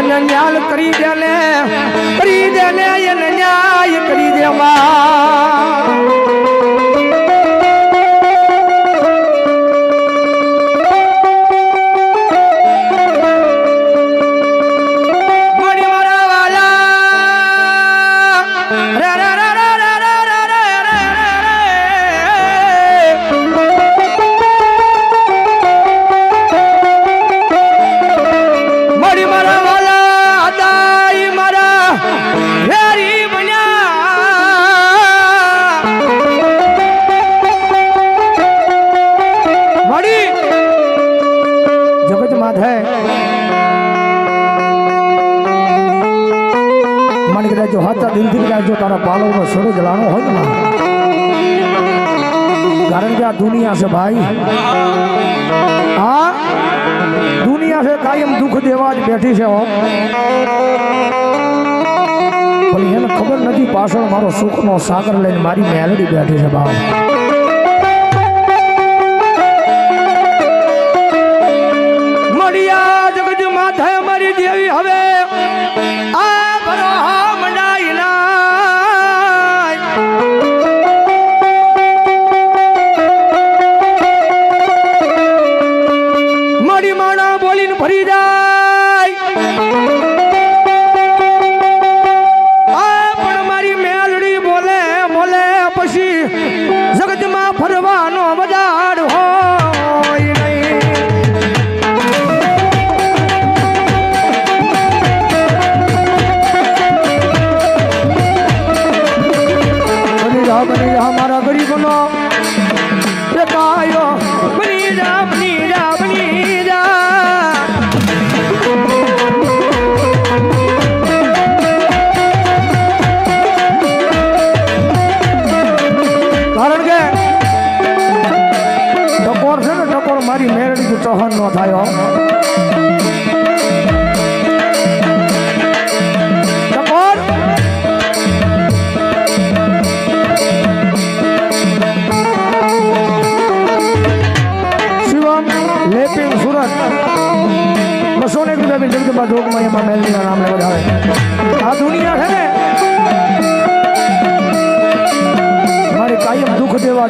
ನನ್ನ ಮ್ಯಾಲ જો હાથા દિલથી કદાચ જો તારા પાલવનો સડો લાણો હોય ને કારણ કે આ દુનિયા છે ભાઈ. આ દુનિયા છે કાયમ દુઃખ દેવા જ બેઠી છે હો. એને ખબર નથી પાછળ મારો સુખનો સાગર લઈને મારી મેલડી બેઠી છે, બાપ. হরিরা મેરડી સહન ન થાય બસો ને રૂપિયા બિલ જગદંબા જોગમાં એમાં મેલડીના નામને વધારે. આ દુનિયા છે ને, મારી કાયમ દુઃખ દેવા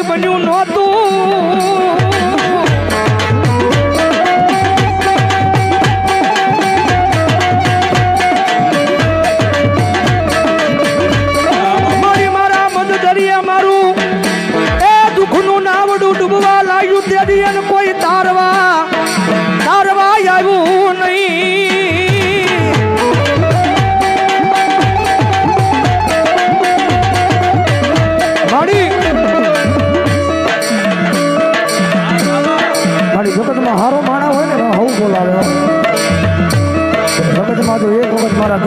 કોઈ બન્યું નહોતું.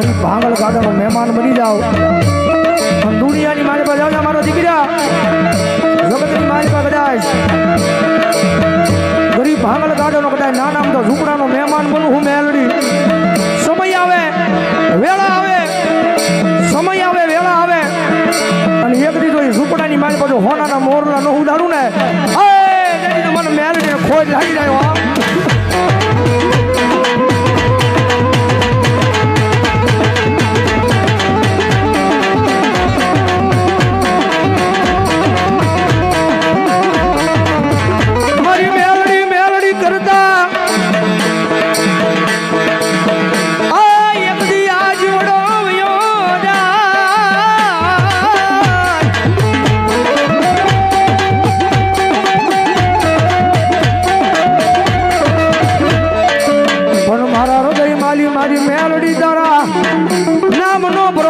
મારા ભાંગલ ગાડાનો મહેમાન બની જાઓ. દુનિયાની મારી પાસે આવજા મારો દીકરા. જગતની મારી પાસે કદાચ ગરીબ ભાંગલ ગાડાનો કદાચ નાના મોટા ઝૂંપડાનો મહેમાન બનું હું મેલડી સમય આવે, વેળા આવે, સમય આવે, વેળા આવે. અને એક દીધો એ ઝૂંપડાની મારી પાસે હોનાના મોરલા ન ઉડાડું ને. મને મેલડી ખોજ લાગી જાય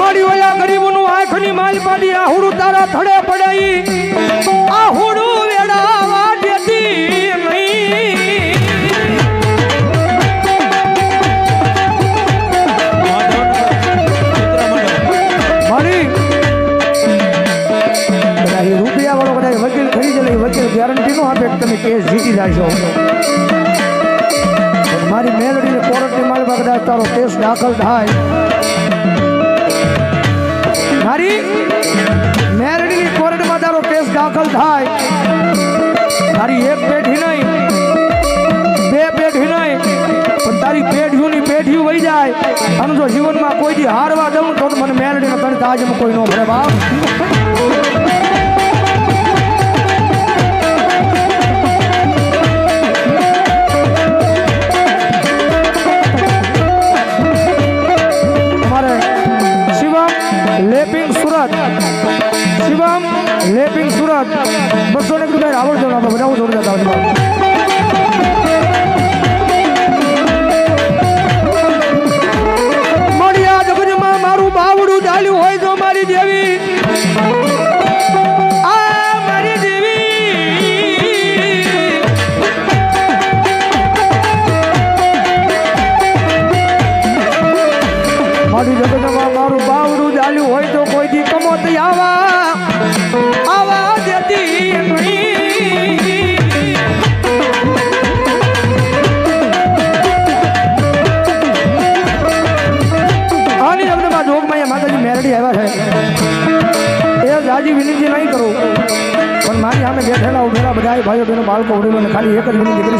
મારી ઓલા ગરીબનું આંખની માલ પાડી આહુડું કેસ જીતી જાશો પણ મારી મેલડીને તારો કેસ દાખલ થાય. મારી મેરડીની કોર્ટમાં તારો કેસ દાખલ થાય. તારી એક પેઢી નહીં, બે પેઢી નહીં તારી પેઢીઓની પેઢીઓ વહી જાય. અને જીવનમાં કોઈ દી હારવા દઉં તો મને મેરડીને તને આજે કોઈ નો ભરે બાપ. ભાઈઓ બહેનો બાળકો વડીલોને ખાલી એક જ વિનંતી કરી